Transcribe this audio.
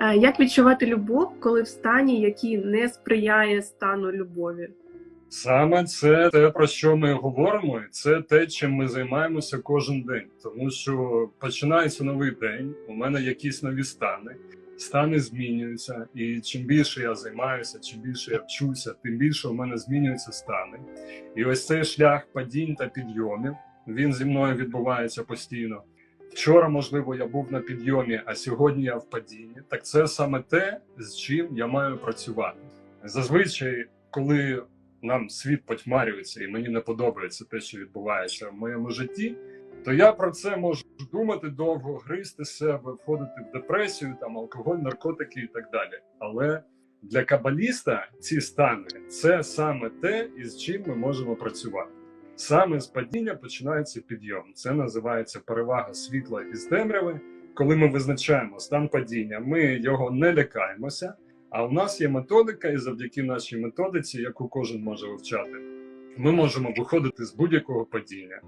Е, Як відчувати любов, коли в стані, який не сприяє стану любові? Саме це те, про що ми говоримо, і це те, чим ми займаємося кожен день. Тому що починається новий день, у мене якісь нові стани, стани змінюються. І чим більше я займаюся, чим більше я вчуся, тим більше у мене змінюються стани. І ось цей шлях падінь та підйомів він зі мною відбувається постійно. Вчора, можливо, я був на підйомі, а сьогодні я в падінні. Так це саме те, з чим я маю працювати. Зазвичай, коли нам світ потьмарюється, і мені не подобається те, що відбувається в моєму житті, то я про це можу думати довго, гризти себе, входити в депресію, там алкоголь, наркотики і так далі. Але для кабаліста ці стани це саме те, із чим ми можемо працювати. Саме з падіння починається підйом. Це називається перевага світла із темряви. Коли ми визначаємо стан падіння, ми його не лякаємося. А у нас є методика, і завдяки нашій методиці, яку кожен може вивчати, ми можемо виходити з будь-якого падіння.